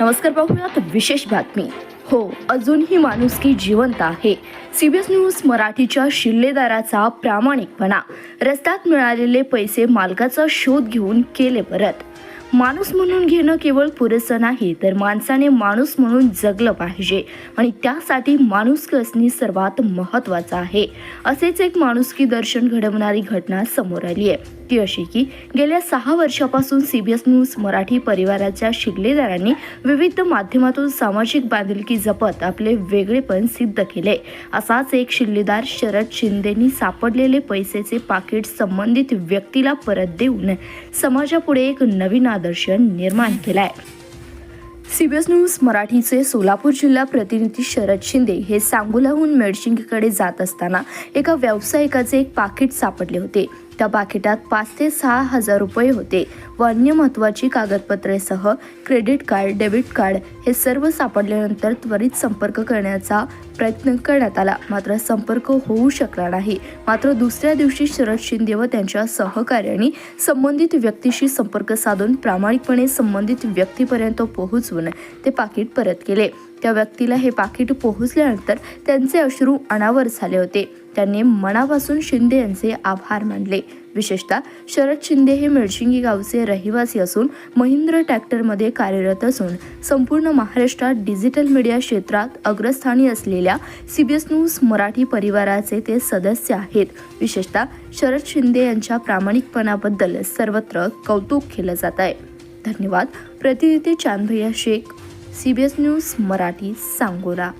नमस्कार पाहूयात विशेष बातमी. हो अजूनही माणुसकी जिवंत आहे. सीबीएस न्यूज मराठीच्या शिल्लेदाराचा प्रामाणिकपणा. रस्त्यात मिळालेले पैसे मालकाचा शोध घेऊन केले परत. माणूस म्हणून घेणं केवळ पुरेसं नाही तर माणसाने माणूस म्हणून जगलं पाहिजे. आणि त्यासाठी माणुसकी असणे सर्वात महत्त्वाचं आहे. असेच एक माणुसकी दर्शन घडवणारी घटना समोर आली आहे. ती अशी की गेल्या सहा वर्षापासून सीबीएस न्यूज मराठी परिवाराच्या शिल्लेदारांनी विविध माध्यमातून सामाजिक बांधिलकी जपत आपले वेगळेपण सिद्ध केले. असाच एक शिल्लेदार शरद शिंदेनी सापडलेले पैसेचे पाकिट संबंधित व्यक्तीला परत देऊन समाजापुढे एक नवीन आदर्श निर्माण केलाय. सीबीएस न्यूज मराठीचे सोलापूर जिल्हा प्रतिनिधी शरद शिंदे हे सांगोलाहून मेडशिंगकडे जात असताना एका व्यावसायिकाचे एक पाकिट सापडले होते. त्या पाकिटात पाच ते सहा हजार रुपये होते. व अन्य महत्त्वाची कागदपत्रेसह क्रेडिट कार्ड डेबिट कार्ड हे सर्व सापडल्यानंतर त्वरित संपर्क करण्याचा प्रयत्न करण्यात आला. मात्र संपर्क होऊ शकला नाही. मात्र दुसऱ्या दिवशी शरद शिंदे व त्यांच्या सहकार्यांनी संबंधित व्यक्तीशी संपर्क साधून प्रामाणिकपणे संबंधित व्यक्तीपर्यंत पोहोचवून ते पाकिट परत केले. त्या व्यक्तीला हे पाकिट पोहोचल्यानंतर त्यांचे अश्रू अनावर झाले होते. त्यांनी मनापासून शिंदे यांचे आभार मानले. विशेषतः शरद शिंदे हे मिळशिंगी गावचे रहिवासी असून महिंद्र ट्रॅक्टरमध्ये कार्यरत असून संपूर्ण महाराष्ट्रात डिजिटल मीडिया क्षेत्रात अग्रस्थानी असलेल्या सीबीएस न्यूज मराठी परिवाराचे ते सदस्य आहेत. विशेषतः शरद शिंदे यांच्या प्रामाणिकपणाबद्दल सर्वत्र कौतुक केलं जात आहे. धन्यवाद. प्रतिनिधी Chandbhaiya Shaikh. C B S news Marathi Sangola.